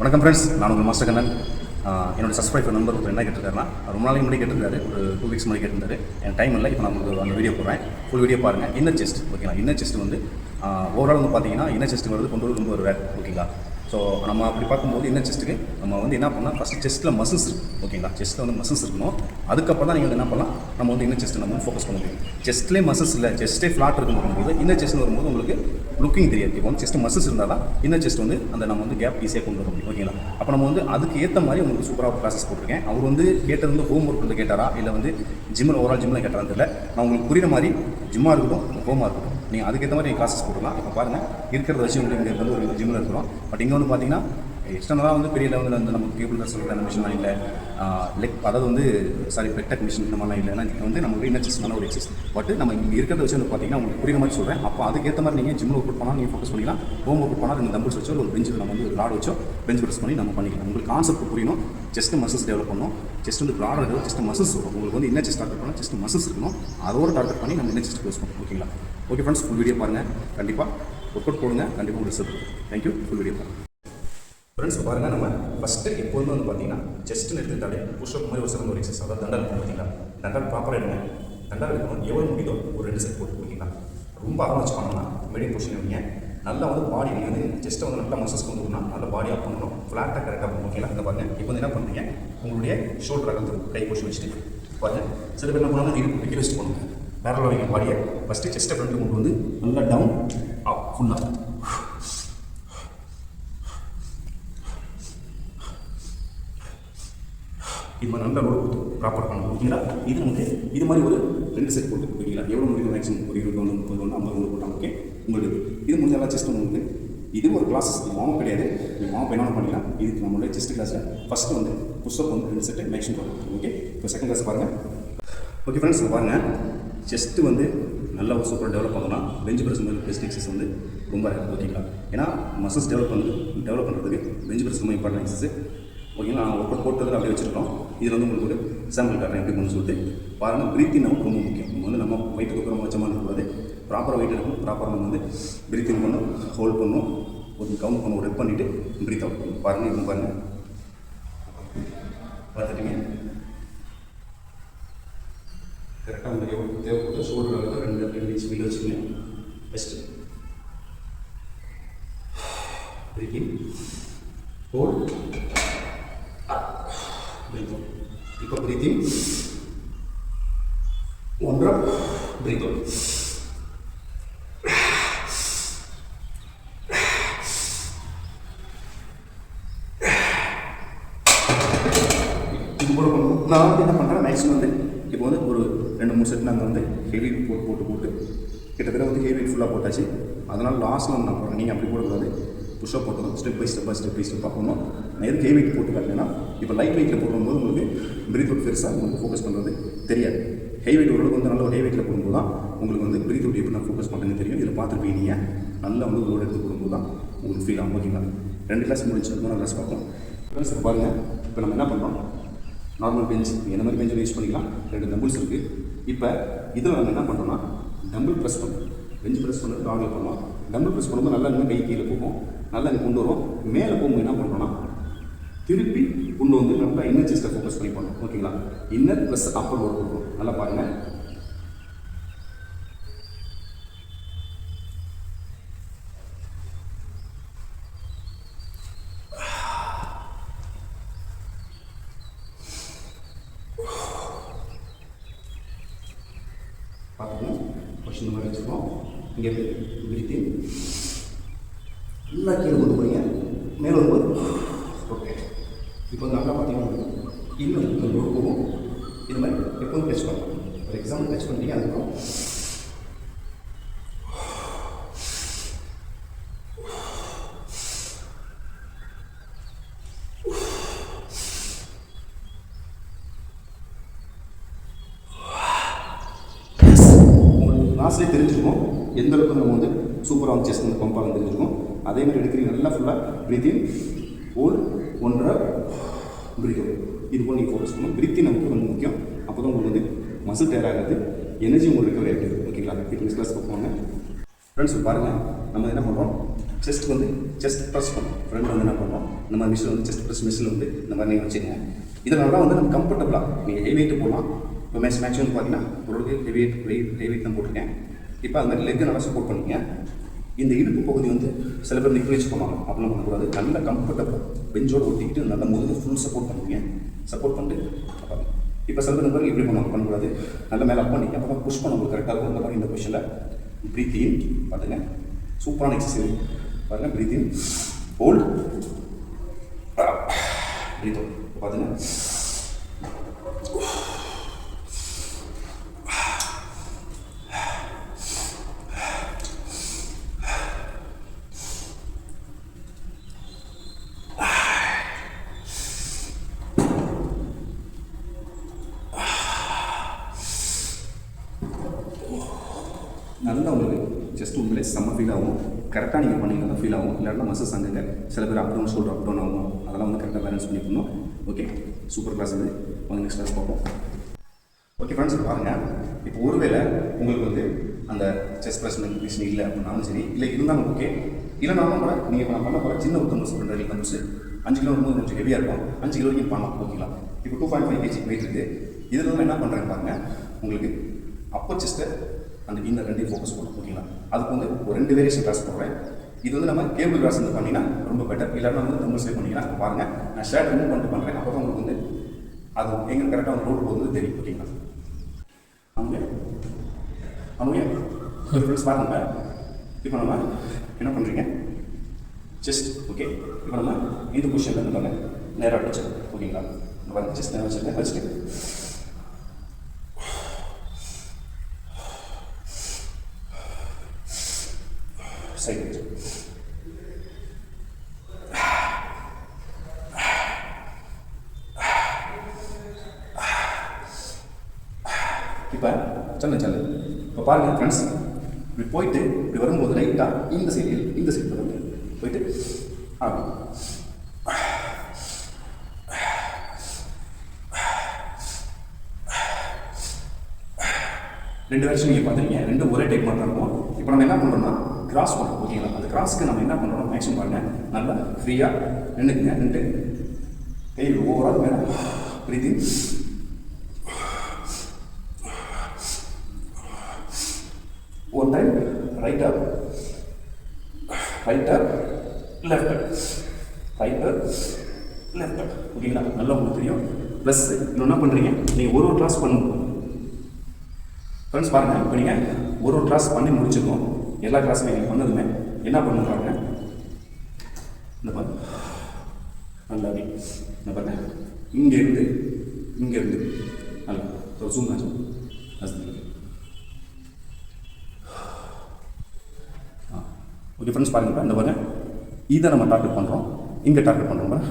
வணக்கம் ஃப்ரெண்ட்ஸ் நான் உங்கள் மாஸ்டர் கண்ணன். என்னோட சப்ஸ்கிரைபர் நம்பர் ஒருத்தர் என்ன கேட்டிருக்காருன்னா ரொம்ப நாளைக்கு முன்னாடி கேட்டிருந்தாரு. ஒரு டூ வீக்ஸ் முன்னாடி கேட்டிருந்தாரு. என் டைம் இல்லை. இப்போ நான் உங்களுக்கு அந்த வீடியோ போடுறேன். ஃபுல் வீடியோ பாருங்கள் இன்னர் செஸ்ட் ஓகேங்களா இன்னர் செஸ்ட் வந்து ஓவரால் வந்து பார்த்தீங்கன்னா இன்னர் செஸ்ட் வருது கொண்டு வந்து ரொம்ப ஒரு ரேர் ஓகேங்களா ஸோ நம்ம அப்படி பார்க்கும்போது என்ன செஸ்ட்டுக்கு நம்ம வந்து என்ன பண்ணலாம்? ஃபஸ்ட்டு செஸ்ட்டில் மசில்ஸ் இருக்கும் ஓகேங்களா செஸ்ட்டில் வந்து மசில்ஸ் இருக்கணும். அதுக்கப்புறம் தான் நீங்கள் வந்து என்ன பண்ணலாம்? நம்ம வந்து இன்னும் செஸ்ட்டு நம்ம ஃபோக்கஸ் பண்ண முடியும். செஸ்ட்லேயே மசில்ஸ் இல்லை. செஸ்ட்டே ஃப்ளாட் இருக்கும் வரும்போது இன்னர் செஸ்ட்னு வரும்போது உங்களுக்கு லுக்கிங் தெரியாது. இப்போ வந்து செஸ்ட் மசில்ஸ் இருந்தால் தான் இன்னர் செஸ்ட் வந்து அந்த நம்ம வந்து கேப் ஈஸியாக கொண்டு வர முடியும். ஓகேங்களா அப்போ நம்ம வந்து அதுக்கு ஏற்ற மாதிரி உங்களுக்கு சூப்பராக கிளாஸஸ் போட்டிருக்கேன். அவர் வந்து கேட்டது வந்து ஹோம் ஒர்க் வந்து கேட்டாரா? இல்லை வந்து ஜிம்மில் ஓவரால் ஜிம்மில் கேட்டாரான்னு தெரியல. நான் உங்களுக்கு புரியுற மாதிரி ஜிம்மாக இருக்கட்டும் ஹோமாக இருக்கட்டும் நீங்கள் அதுக்கேற்ற மாதிரி நீங்கள் கிளாஸஸ் போட்டுக்கலாம். இப்போ பாருங்கள் இருக்கிறத வச்சு உங்களுக்கு இங்கே வந்து ஒரு ஜிம்மில் இருக்கிறோம் பட் இங்கே வந்து பார்த்தீங்கன்னா எக்ஸ்டர்னலாக வந்து பெரிய லெவலில் வந்து நமக்கு கேபிள் சொல்கிற அந்த மிஷின்லாம் இல்லை. லெக் அதாவது வந்து சாரி பெட்டக் மிஷின் இந்த மாதிரிலாம் இல்லை ஏன்னா வந்து நம்ம இன்னர் செஸ்மான ஒரு எக்ஸஸ் பட் நம்ம இங்கே இருக்கிறத வச்சு வந்து பார்த்தீங்கன்னா உங்களுக்கு புரியுற மாதிரி சொல்கிறேன் அப்போ அதுக்கேற்ற மாதிரி நீங்கள் ஜிம்மில் ஒர்க் பண்ணால் நீங்கள் ஃபோக்கஸ் பண்ணிக்கலாம். ஹோம் ஒர்க் பண்ணால் ரெண்டு தம்பிள்ஸ் வச்சோ ஒரு பெஞ்சில் நம்ம வந்து ஒரு லாட் வச்சோ பெஞ்ச் ப்ரெஸ் பண்ணி நம்ம பண்ணிக்கலாம். உங்களுக்கு கான்செப்ட் புரியணும் ஜஸ்ட் மசில்ஸ் டெவலப் பண்ணணும் ஜஸ்ட் வந்து ப்ராடாக இருக்கும் ஜஸ்ட் மசில்ஸ் வரும். உங்களுக்கு வந்து என்ன செஸ்ட் டார்கெட் பண்ணால் ஜஸ்ட் மசில்ஸ் இருக்கணும். அதோட டார்கெட் பண்ணி நம்ம என்ன செஸ்ட் க்ளோஸ் பண்ணணும் ஓகேங்களா ஓகே ஃப்ரெண்ட்ஸ் ஃபுல் வீடியோ பாருங்கள் கண்டிப்பாக ஒர்க் அவுட் போடுங்க. கண்டிப்பாக உங்களுக்கு result thank you full video பாருங்கள் ஃப்ரெண்ட்ஸ் பாருங்கள் நம்ம ஃபஸ்ட்டு எப்போதுமே வந்து பார்த்தீங்கன்னா செஸ்ட்னு எடுத்துக்கிட்டாலே புஷ்அப் மாதிரி ஒரு சிறந்த ஒரு எக்ஸஸ் அதாவது தண்டால் இருக்கும் பார்த்தீங்கன்னா தண்டால் ப்ராப்பராக எடுங்க. தண்டால் எடுக்கணும் எவ்வளோ முடியுதோ ஒரு ரெண்டு செட் போட்டு போட்டிங்கன்னா ரொம்ப அகம் வச்சு பண்ணோம்னா மீடியம் பொசிஷன் வைங்க நல்லா வந்து பாடி நீங்கள் வந்து செஸ்ட்டை வந்து நல்லா மசஸ் கொண்டு வரணும் நல்லா பாடி பண்ணணும். ஃப்ளாட்டாக கரெக்டாக பண்ணணும் ஓகேங்களா அந்த பாருங்க இப்போ வந்து என்ன பண்ணுறீங்க உங்களுடைய ஷோல்டர் அகலத்து கை பொசிஷன் வச்சுட்டு பாருங்க சில பேர் என்ன பண்ணுவாங்க இடுப்பு ரெஸ்ட் பண்ணுங்க பேரலாக வைங்க பாடியை ஃபஸ்ட்டு செஸ்ட்டை ஃப்ரண்ட்டு கொண்டு வந்து நல்லா டவுன் அப் ஃபுல்லாக இது மாதிரி நல்லா லோடு கொடுத்து ப்ராப்பர் பண்ணணும். ஓகேங்களா? இது நமக்கு இது மாதிரி ஒரு ரெண்டு செட் போட்டு ஓகேங்களா? எவ்வளோ முடியும் மேக்ஸிமம் ஒரு இருபது ஒன்று முப்பது ஒன்று ஐம்பது ஒன்று போட்டால் ஓகே? உங்களுக்கு இது முடிஞ்சாலும் செஸ்ட் உங்களுக்கு இது ஒரு கிளாஸஸ் இது மாமா கிடையாது. நீங்கள் மாமா என்ன பண்ணிக்கலாம் இதுக்கு நம்மளுடைய செஸ்ட் கிளாஸில் ஃபஸ்ட்டு வந்து புஷ்அப் வந்து ரெண்டு செட்டு மேக்ஸிமம் போடணும் ஓகே? இப்போ செகண்ட் கிளாஸ் பாருங்கள் ஓகே ஃப்ரெண்ட்ஸ் பாருங்கள் செஸ்ட்டு வந்து நல்லா ஒரு சூப்பராக டெவலப் பண்ணலாம் பெஞ்ச் ப்ரெஸ் மாதிரி பெஸ்ட் எக்ஸஸ் வந்து ரொம்ப ஓகேங்களா? ஏன்னா மசில்ஸ் டெவலப் பண்ணுறது டெவலப் பண்ணுறதுக்கு பெஞ்ச் ப்ரெஸ் ரொம்ப இம்பார்ட்டன் எக்ஸஸ் ஓகேங்களா? நான் ஒர்க் போட்டதில் அப்படியே வச்சுருக்கோம். இதில் வந்து உங்களுக்கு ஒரு சாம்பிள் காட்டுறேன். எப்படி பண்ணு சொல்லிட்டு. பாருங்கள் பிரீத்திங் நமக்கு ரொம்ப முக்கியம். நம்ம வந்து நம்ம வயிற்றுக்கு அப்புறம் வச்ச மாதிரி இருக்கக்கூடாது ப்ராப்பராக வெயிட் இருக்கும் ப்ராப்பராக நம்ம வந்து பிரீத்திங் பண்ணணும் ஹோல்ட் பண்ணணும். ஒரு கவுண்ட் பண்ணணும் ரெப் பண்ணிவிட்டு பிரீத் அவுட் பண்ணணும். பாருங்கள் இப்போ பாருங்கள் பார்த்துட்டீங்க? கரெக்டாக உங்களுக்கு எவ்வளோ தேவைப்பட்டு ஷோல்டர் அளவு ரெண்டு ரெண்டு இன்ச் வெளியே வச்சுக்கோங்க. First breathing hold breathe out. இப்போ breathing. One drop. Breathe out. நான் வந்து என்ன பண்ணுறேன் மேக்ஸிமம் வந்து இப்போ வந்து ஒரு ரெண்டு மூணு செட் நாங்கள் வந்து ஹெவி போட்டு போட்டு போட்டு கிட்டத்தட்ட வந்து ஹெவி ஃபுல்லாக போட்டாச்சு. அதனால் லாஸ்ட்டில் வந்து நான் போகிறேன் நீங்கள் அப்படி போடக்கூடாது. புஷ்அப் போட்டோம். Step by step by step by step பண்ணணும் நான் எதுக்கு ஹெவி வெயிட் போட்டு காட்டினேன்னா இப்போ லைட் வெயிட்டில் போடும்போது உங்களுக்கு பிரீத் அவுட் பெருசாக உங்களுக்கு ஃபோக்கஸ் பண்ணுறது தெரியாது. ஹெவி வெயிட் ஓரளவுக்கு வந்து நல்ல ஒரு ஹை வெயிட்டில் போடும்போது தான் உங்களுக்கு வந்து பிரீத் அவுட் எப்படி நான் ஃபோக்கஸ் பண்ணுறேன்னு தெரியும். இதில் பார்த்துருப்பீங்க நீங்கள் நல்லா வந்து லோட் எடுத்து போடும்போது தான் உங்களுக்கு ஃபீல் ஆகும் ஓகேங்களா ரெண்டு கிளாஸ் முடிச்சு மூணு கிளாஸ் பார்ப்போம். ஃப்ரெண்ட்ஸ் இப்போ பாருங்கள் இப்போ நம்ம என்ன பண்ணுறோம் நார்மல் பெஞ்ச் என்ன மாதிரி பெஞ்சில் யூஸ் பண்ணிக்கலாம்? ரெண்டு டம்பிள்ஸ் இருக்குது இப்போ இதில் நம்ம என்ன பண்ணுறோம்னா டம்பிள் ப்ரெஸ் பண்ணுறோம் பெஞ்ச் ப்ரெஸ் பண்ணுறது டாகில் பண்ணுவோம் டம்பிள் ப்ரெஸ் பண்ணும்போது நல்லா இன்னும் கை கீழே போகும். நல்லா இங்கே கொண்டு வரும். மேலே போகும்போது என்ன பண்ணுறோன்னா திருப்பி கொண்டு வந்து நல்லா இன்னர் செஸ்ட்டை ஃபோக்கஸ் பண்ணி பண்ணணும். ஓகேங்களா இன்னர் ப்ளஸ் அப்பர் ஒர்க் கொடுக்கும் நல்லா பாருங்கள் பார்த்துக்கணும். ஃபஸ்ட் மாதிரி வச்சுருக்கோம் இங்கே பிரித்தி நல்லா கீழே கொண்டு போகிறீங்க மேலே வரும்போது ஓகே இப்போ நல்லா பார்த்தீங்கன்னா இன்னும் இந்த போகும் இது மாதிரி எப்போதும் டச் பண்ணலாம் ஒரு எக்ஸாம்பிள் டச் பண்ணிட்டீங்க அதுக்கப்புறம் உங்களுக்கு கிளாஸ்லேயே தெரிஞ்சிருக்கும் எந்த அளவுக்கு நம்ம வந்து சூப்பராக வந்து செஸ்ட் வந்து பம்பாக தெரிஞ்சிருக்கும் அதே மாதிரி எடுக்கிறீங்க. நல்லா ஃபுல்லாக பிரீத்தின் ஹோல் ஒன்றரை பிரிக்கும் இது போல் நீங்கள் ஃபோக்கஸ் பண்ணணும். பிரீத்திங் நமக்கு ரொம்ப முக்கியம். அப்போ தான் உங்களுக்கு வந்து மசில் டயர் ஆகாது எனர்ஜி உங்களுக்கு ரெக்கவரி ஆகிடுது ஓகேங்களா ஃபிட்னஸ் கிளாஸ் போவாங்க ஃப்ரெண்ட்ஸ் பாருங்கள் நம்ம என்ன பண்ணுறோம் செஸ்ட் வந்து செஸ்ட் ப்ரெஸ் பண்ணுறோம் ஃப்ரெண்ட் வந்து என்ன பண்ணுறோம் நம்ம மிஷின் வந்து செஸ்ட் ப்ரெஸ் மிஷின் வந்து இந்த மாதிரி நீங்கள் வச்சுக்கோங்க இதனால வந்து நம்ம கம்ஃபர்டபுளாக நீங்கள் ஹெவி வெயிட் போடலாம். இப்போ மேக்ஸ் மேக்ஸிமம் பார்த்தீங்கன்னா ஒரு ஹெவி வெயிட் ஹெவி வெயிட் தான் போட்டிருக்கேன். இப்போ அது மாதிரி லெக்கு நல்லா சப்போர்ட் பண்ணிங்க இந்த இடுப்பு பகுதி வந்து சில பேர் நிற்க பண்ணுவாங்க அப்படிலாம் பண்ணக்கூடாது. நல்ல கம்ஃபர்டபுள் பெஞ்சோடு ஒட்டிக்கிட்டு நல்ல முதுகு ஃபுல் சப்போர்ட் பண்ணுவீங்க. சப்போர்ட் பண்ணிட்டு இப்போ சில பேர் இப்படி பண்ணுவாங்க. பண்ணக்கூடாது. நல்ல மேலே அப் பண்ணி அப்போ தான் புஷ் பண்ண உங்களுக்கு கரெக்டாக இருக்கும். இந்த இந்த கொஷனில் ப்ரீத் இன் பார்த்துங்க சூப்பரான எக்ஸசைஸ் பாருங்கள் breathe in hold breathe out பார்த்துங்க நல்லா உங்களுக்கு ஜஸ்ட் உண்மையிலே செம்ம ஃபீல் ஆகும் கரெக்டாக நீங்கள் பண்ணிக்கலாம் ஃபீல் ஆகும். இல்லாட்டினா மசஸ் அங்கங்க சில பேர் up down shoulder up down ஆகும். அதெல்லாம் வந்து கரெக்டாக பேலன்ஸ் பண்ணி பண்ணணும். ஓகே சூப்பர் கிளாஸ் இது. வந்து நெக்ஸ்ட் கிளாஸ் பார்ப்போம். ஓகே ஃப்ரெண்ட்ஸ் பாருங்கள் இப்போ ஒருவேளை உங்களுக்கு வந்து அந்த செஸ் பிரச்சனை மிஷின் இல்லை அப்படின்னாலும் சரி இல்லை இருந்தாலும் ஓகே இல்லைனாலும் கூட நீங்கள் இப்போ நான் பண்ண போகிற சின்ன ஒரு தம்பஸ் பண்ணுற கம்ஸ் அஞ்சு கிலோ வரும்போது கொஞ்சம் ஹெவியாக இருக்கும். அஞ்சு கிலோ நீங்கள் பண்ணலாம். ஓகேங்களா இப்போ two point five KG weight இருக்குது இதில் என்ன பண்ணுறேன் பாருங்கள் உங்களுக்கு அப்பர் செஸ்ட்டை அந்த இன்னர் ரெண்டையும் ஃபோக்கஸ் பண்ணும் ஓகேங்களா? அதுக்கு வந்து ஒரு ரெண்டு வேரியேஷன் கிளாஸ் போடுறேன். இது வந்து நம்ம கேபிள் கிளாஸ் வந்து பண்ணிங்கன்னா ரொம்ப பெட்டர் இல்லைன்னா வந்து தம்பஸ் பண்ணிங்கன்னா பாருங்கள் நான் ஷர்ட் ரிமூவ் பண்ணிட்டு பண்ணுறேன் அப்போ தான் உங்களுக்கு வந்து அது எங்கே கரெக்டாக ஒரு ரோடு போகுது தெரியும் ஓகேங்களா? அவங்க அவங்க ஃப்ரெண்ட்ஸ் பாருங்க. இப்போ நம்ம என்ன பண்ணுறீங்க செஸ்ட் ஓகே இப்போ நம்ம இந்த பொசிஷனில் இருந்து நேராக வச்சுருக்கோம் ஓகேங்களா? இந்த பாருங்க செஸ்ட் நேராக வச்சுருக்கேன் வச்சுட்டு சைடு வச்சு இப்போ சொல்லு சொல்லு இப்போ இப்படி போயிட்டு இப்படி வரும்போது லைட்டாக இந்த சைடு இந்த சைடு வந்து போயிட்டு ஆ ரெண்டு வருஷம் நீங்கள் பார்த்துருக்கீங்க. ரெண்டும் ஒரே டைப் மட்டும் இருக்கும். இப்போ நம்ம என்ன பண்ணுறோம்னா கிராஸ் பண்ணுறோம் ஓகேங்களா அந்த கிராஸ்க்கு நம்ம என்ன பண்ணுறோம் மேக்ஸிமம் பாருங்கள் நல்லா ஃப்ரீயாக நின்றுக்குங்க நின்று கை ஓவரால் மேலே பிரீத்தி right லெஃப்டர் left லெஃப்டர் ஓகேங்களா? நல்லா உங்களுக்கு தெரியும். ப்ளஸ் இன்னும் என்ன பண்ணுறீங்க நீங்கள் ஒரு ஒரு கிளாஸ் பண்ணணும் ஃப்ரெண்ட்ஸ் பாருங்கள் இப்போ நீங்கள் ஒரு ஒரு கிளாஸ் பண்ணி முடிச்சிருக்கோம். எல்லா கிளாஸுமே நீங்கள் பண்ணதுமே என்ன பண்ணுறாங்க? இந்த பாருங்க. நல்லா இந்த பாருங்க. இங்கேருந்து இங்கேருந்து நல்லா. ஒரு ஜூம் ஆச்சு ஓகே ஃப்ரெண்ட்ஸ் பாருங்க இந்த பாருங்க. இதை நம்ம டார்கெட் பண்ணுறோம் இங்கே டார்கெட் பண்ணுறோம்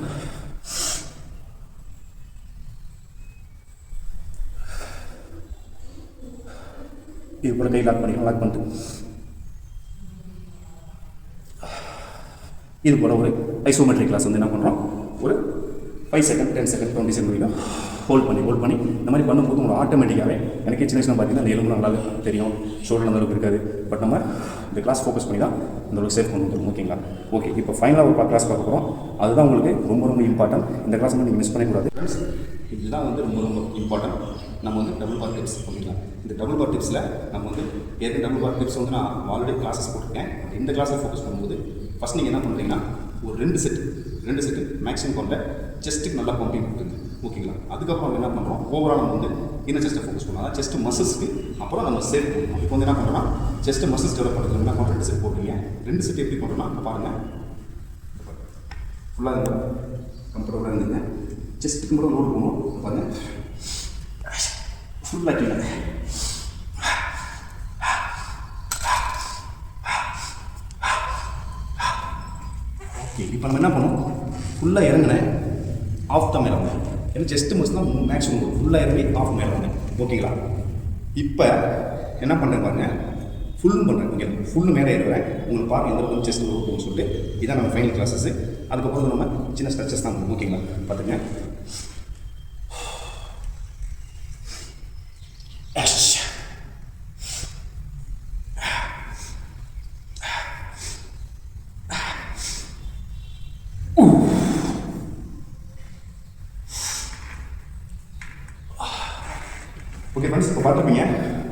இது கூட கை லாக் பண்ணிக்கலாம் லாக் பண்ணிட்டு. இது போல் ஒரு ஐசோமெட்ரிக் கிளாஸ் வந்து என்ன பண்ணுறோம் ஒரு five second ten second twenty second hold பண்ணி ஹோல்ட் பண்ணி இந்த மாதிரி பண்ணும்போது உங்களுக்கு ஆட்டோமேட்டிக்காகவே எனக்கு சின்ன வயசுல பார்த்தீங்கன்னா இந்த எலும்பு நல்லா தெரியும் ஷோல்டர் அந்த அளவுக்கு இருக்காது. பட் நம்ம இந்த கிளாஸ் ஃபோக்கஸ் பண்ணி தான் இந்த அளவுக்கு சேஃப் கொண்டு வந்துடும் ஓகேங்களா ஓகே இப்போ ஃபைனலாக ஒரு கிளாஸ் பார்க்க போகிறோம் அதுதான் உங்களுக்கு ரொம்ப ரொம்ப இம்பார்ட்டன்ட் இந்த கிளாஸ் வந்து நீங்கள் மிஸ் பண்ணக்கூடாது. இதுதான் வந்து ரொம்ப ரொம்ப இம்பார்ட்டன்ட் நம்ம வந்து டபுள் பார் டிப்ஸ் ஓகேங்களா இந்த டபுள் பார் டிப்ஸில் நம்ம வந்து ஏற்கனவே டபுள் பார் டிப்ஸ் வந்து நான் ஆல்ரெடி கிளாஸஸ் போட்டிருக்கேன். இந்த கிளாஸில் ஃபோக்கஸ் பண்ணும்போது ஃபஸ்ட் நீங்கள் என்ன பண்ணுறீங்கன்னா ஒரு ரெண்டு செட்டு ரெண்டு செட்டு மேக்ஸிமம் கொண்ட செஸ்ட்டுக்கு நல்லா பம்பிங் கொடுத்துங்க ஓகேங்களா அதுக்கப்புறம் என்ன பண்ணுறோம் ஓவரால் நம்ம வந்து இன்னும் செஸ்ட்டை ஃபோக்கஸ் பண்ணோம் அதான் செஸ்ட் மசில்ஸ்க்கு அப்புறம் நம்ம சேஃப் பண்ணணும் இப்போ வந்து என்ன பண்ணுறோம்னா செஸ்ட் மசில்ஸ் டெவலப் பண்ணுறது என்ன பண்ணுறோம் ரெண்டு செட் போடுறீங்க ரெண்டு செட் எப்படி பண்ணுறோம்னா இப்போ பாருங்கள் ஃபுல்லாக இந்த கம்ஃபர்டபுளாக இருந்தீங்க. செஸ்ட்டுக்கு மட்டும் லோடு போகணும் பாருங்கள் ஃபுல்லாக கீழே. ஓகே இப்போ நம்ம என்ன பண்ணோம் ஃபுல்லாக இறங்கினேன் ஆஃப் தான் மேலே ஏன்னா ஜஸ்ட் மிஸ் தான் மேக்ஸிமம் ஃபுல்லாக இறங்கி ஆஃப் மேலே வந்தேன். ஓகேங்களா இப்போ என்ன பண்ணுறேன் பாருங்க. ஃபுல்லும் பண்ணுறேன் இங்கே ஃபுல்லு மேலே ஏறுவேன். உங்களுக்கு பாருங்கள் எந்த கொஞ்சம் செஸ்ட் போகும்னு சொல்லிட்டு. இதான் நம்ம ஃபைனல் கிளாஸஸ் அதுக்கப்புறம் நம்ம சின்ன ஸ்ட்ரெச்சஸ் தான். ஓகேங்களா பார்த்துங்க ஃப்ரெண்ட்ஸ் இப்போ பார்த்துருப்பீங்க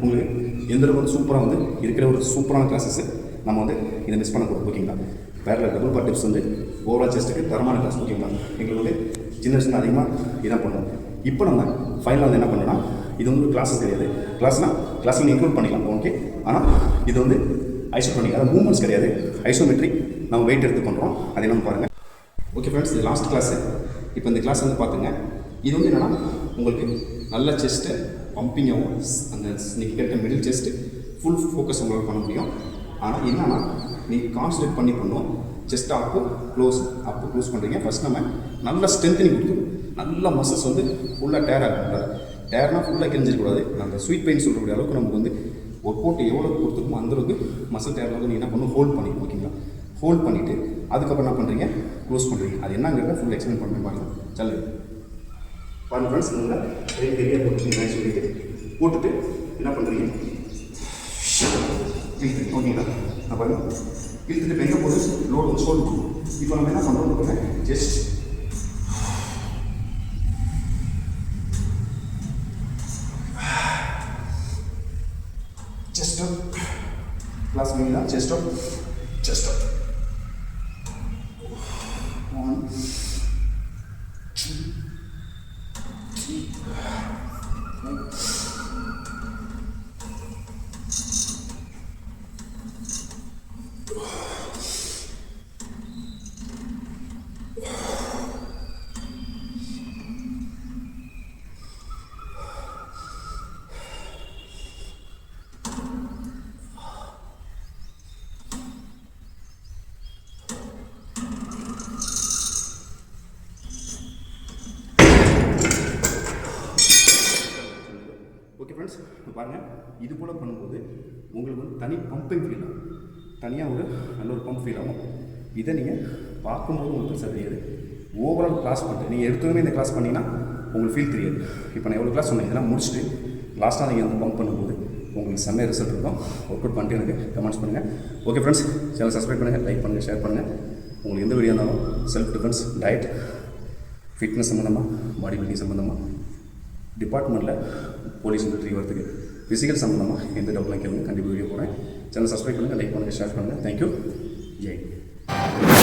உங்களுக்கு எந்த அளவுக்கு வந்து சூப்பராக வந்து இருக்கிற ஒரு சூப்பரான கிளாஸஸ் நம்ம வந்து இதை மிஸ் பண்ணக்கூடாது ஓகேங்களா வேறு டபுள் பார் டிப்ஸ் வந்து ஓவரால் செஸ்ட்டுக்கு தரமான கிளாஸ் ஓகேங்களா எங்களுக்கு வந்து ஜென்ரேஷன் அதிகமாக இதான் பண்ணுவோம். இப்போ நம்ம ஃபைனலாக வந்து என்ன பண்ணோம்னா இது வந்து கிளாஸஸ் கிடையாது கிளாஸ்னால் கிளாஸில் இன்க்ளூட் பண்ணிக்கலாம் ஓகே ஆனால் இது வந்து ஐசோட்ரோனிக் அதாவது மூமெண்ட்ஸ் கிடையாது. ஐசோமெட்ரிக் நம்ம வெயிட் எடுத்து பண்ணுறோம் அது என்னன்னு பாருங்கள் ஓகே ஃப்ரெண்ட்ஸ் இது லாஸ்ட் கிளாஸு இப்போ இந்த கிளாஸ் வந்து பார்த்துங்க இது வந்து என்னென்னா உங்களுக்கு நல்ல செஸ்ட்டு பம்பிங்காகவும் அந்த நீங்கள் கேட்ட மிடில் செஸ்ட்டு ஃபுல் ஃபோக்கஸ் உங்களால் பண்ண முடியும். ஆனால் என்னன்னா நீங்கள் கான்சன்ட்ரேட் பண்ணி பண்ணும். Chest up close up close பண்ணுறீங்க ஃபஸ்ட் நம்ம நல்லா ஸ்ட்ரென்த்தனிங் கொடுக்கணும். நல்லா மசில்ஸ் வந்து ஃபுல்லாக டேர் ஆகக்கூடாது டேர்னால் ஃபுல்லாக கிழிஞ்சிடக்கூடாது அந்த ஸ்வீட் பெயின் சொல்லக்கூடிய அளவுக்கு நமக்கு வந்து ஒர்க் அவுட் எவ்வளோ கொடுத்துருக்கோ அந்தளவுக்கு மசில் டேர் அளவுக்கு நீங்கள் என்ன பண்ணணும்? ஹோல்ட் பண்ணிக்கணும் ஓகேங்களா ஹோல்ட் பண்ணிவிட்டு அதுக்கப்புறம் என்ன பண்ணுறீங்க க்ளோஸ் பண்ணுறீங்க அது என்னங்கிறத ஃபுல் எக்ஸ்பிளைன் பண்ணுறேன் பாருங்க சொல்லுங்கள் பாருங்க ஃப்ரெண்ட்ஸ் நல்லா பெரிய பெரிய போட்டுருக்கீங்க சொல்லிட்டு போட்டுட்டு என்ன பண்ணுறீங்க இழுத்துட்டு ஓகேங்களா நான் பாருங்க. இழுத்துட்டு இப்போ எங்கே போது லோடு சோல் இப்போ நம்ம என்ன பண்ணுறோம் பாருங்க. Just Thanks. ஃப்ரெண்ட்ஸ் பாருங்கள் இது போல் பண்ணும்போது உங்களுக்கு வந்து தனி பம்பிங் ஃபீல் ஆகும். தனியாக ஒரு நல்ல ஒரு பம்ப் ஃபீல் ஆகும். இதை நீங்கள் பார்க்கும்போது உங்களுக்கு பெருசாக தெரியாது. ஓவரால் கிளாஸ் பண்ணிட்டு நீங்கள் எடுத்ததுமே இந்த கிளாஸ் பண்ணிங்கன்னா உங்களுக்கு ஃபீல் தெரியாது. இப்போ நான் எவ்வளோ கிளாஸ் சொன்னேன் இதெல்லாம் முடிச்சுட்டு லாஸ்ட்டாக நீங்கள் வந்து பம்ப் பண்ணும்போது உங்களுக்கு செம்மைய ரிசல்ட் இருக்கும். ஒர்க் அவுட் பண்ணிட்டு எனக்கு கமெண்ட்ஸ் பண்ணுங்கள் ஓகே ஃப்ரெண்ட்ஸ் சேனல் சப்ஸ்கிரைப் பண்ணுங்கள் லைக் பண்ணுங்கள் ஷேர் பண்ணுங்கள் உங்களுக்கு எந்த வீடியோ இருந்தாலும் செல்ஃப் டிஃபென்ஸ் டயட் ஃபிட்னஸ் சம்மந்தமாக பாடி பில்டிங் சம்மந்தமாக டிபார்ட்மெண்ட்டில் போலீஸ் மிலிட்ரி வரதுக்கு ஃபிசிக்கல் சம்மந்தமாக எந்த டவுட்லாம் கேளுங்க. கண்டிப்பாக வீடியோ போகிறேன் சேனல் சப்ஸ்கிரைப் பண்ணுங்கள் லைக் பண்ணுங்கள் ஷேர் பண்ணுங்கள் தேங்க்யூ ஜெய்